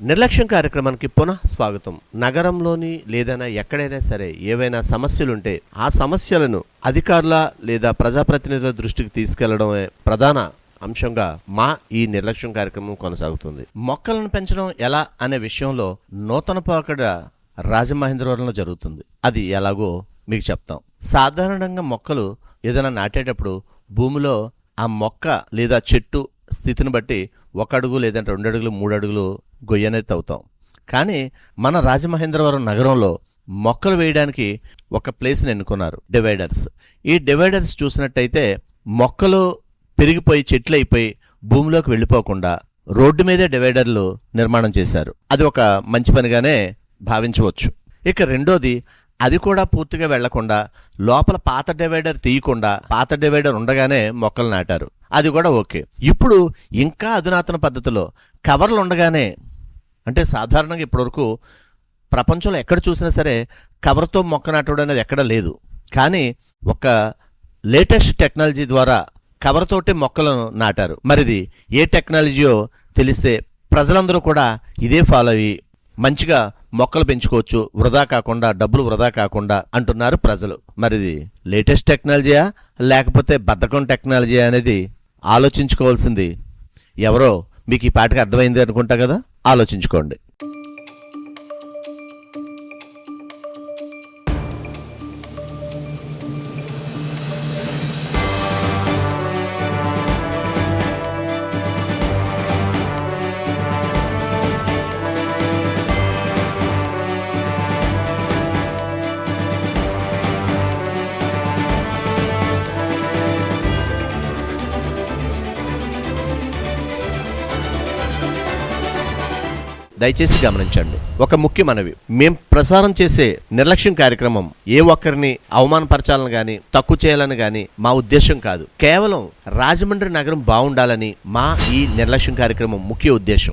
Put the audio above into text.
నిర్లక్ష్యం కార్యక్రమానికి పునః స్వాగతం. నగరంలోని లేదైనా ఎక్కడైనా సరే ఏవైనా సమస్యలుంటే ఆ సమస్యలను అధికారుల లేదా ప్రజాప్రతినిధుల దృష్టికి తీసుకెళ్ళడమే ప్రధాన అంశంగా మా ఈ నిర్లక్ష్యం కార్యక్రమం కొనసాగుతుంది. మొక్కలను పెంచడం ఎలా అనే విషయంలో నూతన పోకడ రాజమహేంద్రవరంలో జరుగుతుంది. అది ఎలాగో మీకు చెప్తాం. సాధారణంగా మొక్కలు ఏదైనా నాటేటప్పుడు భూమిలో ఆ మొక్క లేదా చెట్టు స్థితిని బట్టి ఒక అడుగు లేదంటే రెండు అడుగులు మూడు అడుగులు గొయ్యనేది తవ్వుతాం. కానీ మన రాజమహేంద్రవరం నగరంలో మొక్కలు వేయడానికి ఒక ప్లేస్ని ఎన్నుకున్నారు డివైడర్స్. ఈ డివైడర్స్ చూసినట్టయితే మొక్కలు పెరిగిపోయి చెట్లు అయిపోయి భూమిలోకి వెళ్ళిపోకుండా రోడ్డు మీదే డివైడర్లు నిర్మాణం చేశారు. అది ఒక మంచి పనిగానే భావించవచ్చు. ఇక రెండోది అది కూడా పూర్తిగా వెళ్ళకుండా లోపల పాత డివైడర్ తీయకుండా పాత డివైడర్ ఉండగానే మొక్కలు నాటారు. అది కూడా ఓకే. ఇప్పుడు ఇంకా అధునాతన పద్ధతిలో కవర్లు ఉండగానే అంటే సాధారణంగా ఇప్పటివరకు ప్రపంచంలో ఎక్కడ చూసినా సరే కవర్తో మొక్క నాటడం అనేది ఎక్కడ లేదు. కానీ ఒక లేటెస్ట్ టెక్నాలజీ ద్వారా కవర్ తోటి మొక్కలను నాటారు. మరిది ఏ టెక్నాలజీయో తెలిస్తే ప్రజలందరూ కూడా ఇదే ఫాలో అయ్యి మంచిగా మొక్కలు పెంచుకోవచ్చు. వృధా కాకుండా డబ్బులు వృధా కాకుండా అంటున్నారు ప్రజలు. మరిది లేటెస్ట్ టెక్నాలజీయా? లేకపోతే బద్ధకం టెక్నాలజీ అనేది ఆలోచించుకోవాల్సింది. ఎవరో మీకు ఈ పాటకి అర్థమైంది అనుకుంటా కదా? ఆలోచించుకోండి. దయచేసి గమనించండి. ఒక ముఖ్య మనవి. మేం ప్రసారం చేసే నిర్లక్ష్యం కార్యక్రమం ఏ ఒక్కరిని అవమానపరచాలని గాని తక్కువ చేయాలని గాని మా ఉద్దేశం కాదు. కేవలం రాజమండ్రి నగరం బాగుండాలని మా ఈ నిర్లక్ష్యం కార్యక్రమం ముఖ్య ఉద్దేశం